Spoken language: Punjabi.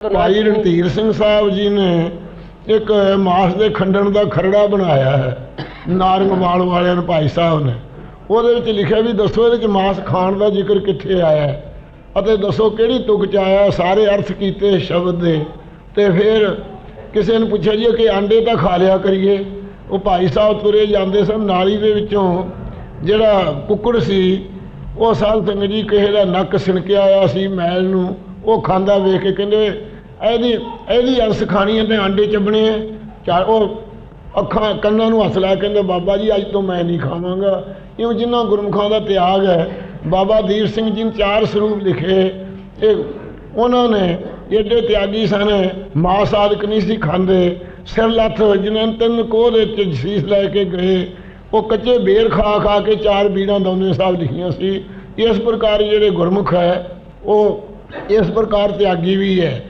ਭਾਈ ਰਣਧੀਰ ਸਿੰਘ ਸਾਹਿਬ ਜੀ ਨੇ ਇੱਕ ਮਾਸ ਦੇ ਖੰਡਣ ਦਾ ਖਰੜਾ ਬਣਾਇਆ ਹੈ ਨਾਰੰਗਵਾਲ ਵਾਲਿਆਂ ਨੇ ਭਾਈ ਸਾਹਿਬ ਨੇ ਉਹਦੇ ਵਿੱਚ ਲਿਖਿਆ ਵੀ ਦੱਸੋ ਇਹਦੇ ਵਿੱਚ ਮਾਸ ਖਾਣ ਦਾ ਜ਼ਿਕਰ ਕਿੱਥੇ ਆਇਆ ਹੈ ਅਤੇ ਦੱਸੋ ਕਿਹੜੀ ਤੁਕ ਚ ਆਇਆ? ਸਾਰੇ ਅਰਥ ਕੀਤੇ ਸ਼ਬਦ ਦੇ ਤੇ ਫਿਰ ਕਿਸੇ ਨੂੰ ਪੁੱਛਿਆ ਜੀ ਕਿ ਆਂਡੇ ਤਾਂ ਖਾ ਲਿਆ ਕਰੀਏ ਉਹ ਭਾਈ ਸਾਹਿਬ ਤੁਰੇ ਜਾਂਦੇ ਸਨ ਨਾਲੀ ਦੇ ਵਿੱਚੋਂ ਜਿਹੜਾ ਕੁੱਕੜ ਸੀ ਉਹ ਸਾਧ ਸਿੰਘ ਜੀ ਕਿਸੇ ਦਾ ਨੱਕ ਸਿਣਕਿਆ ਆਇਆ ਸੀ ਮੈਲ ਨੂੰ ਉਹ ਖਾਂਦਾ ਵੇਖ ਕੇ ਕਹਿੰਦੇ ਇਹਦੀ ਇਹਦੀ ਅੰਸ ਖਾਣੀ ਹੈ ਤੇ ਆਂਡੇ ਚੱਬਣੇ ਆ ਚਾਰ, ਉਹ ਅੱਖਾਂ, ਕੰਨਾਂ ਨੂੰ ਹੱਸ ਲੈ ਕੇ ਕਹਿੰਦੇ, ਬਾਬਾ ਜੀ, ਅੱਜ ਤੋਂ ਮੈਂ ਨਹੀਂ ਖਾਵਾਂਗਾ। ਇਉਂ ਜਿਨ੍ਹਾਂ ਗੁਰਮੁਖਾਂ ਦਾ ਤਿਆਗ ਹੈ, ਬਾਬਾ ਦੀਪ ਸਿੰਘ ਜੀ ਨੇ ਚਾਰ ਸਰੂਪ ਲਿਖੇ। ਇਹ ਉਹਨਾਂ ਨੇ ਏਡੇ ਤਿਆਗੀ ਸਨ ਮਾਸ ਆਦਿਕ ਨਹੀਂ ਸੀ ਖਾਂਦੇ। ਸਿਰ ਲੱਥ ਜਿਨ੍ਹਾਂ ਤਿੰਨ ਕੋਹ ਦੇ ਵਿੱਚ ਸੀਸ ਲੈ ਕੇ ਗਏ। ਉਹ ਕੱਚੇ ਬੇਰ ਖਾ ਖਾ ਕੇ ਚਾਰ ਬੀੜਾਂ ਦੌਨੇ ਸਾਹਿਬ ਲਿਖੀਆਂ ਸੀ। ਇਸ ਪ੍ਰਕਾਰ ਜਿਹੜੇ ਗੁਰਮੁਖ ਹੈ, ਉਹ ਇਸ ਪ੍ਰਕਾਰ ਤਿਆਗੀ ਵੀ ਹੈ।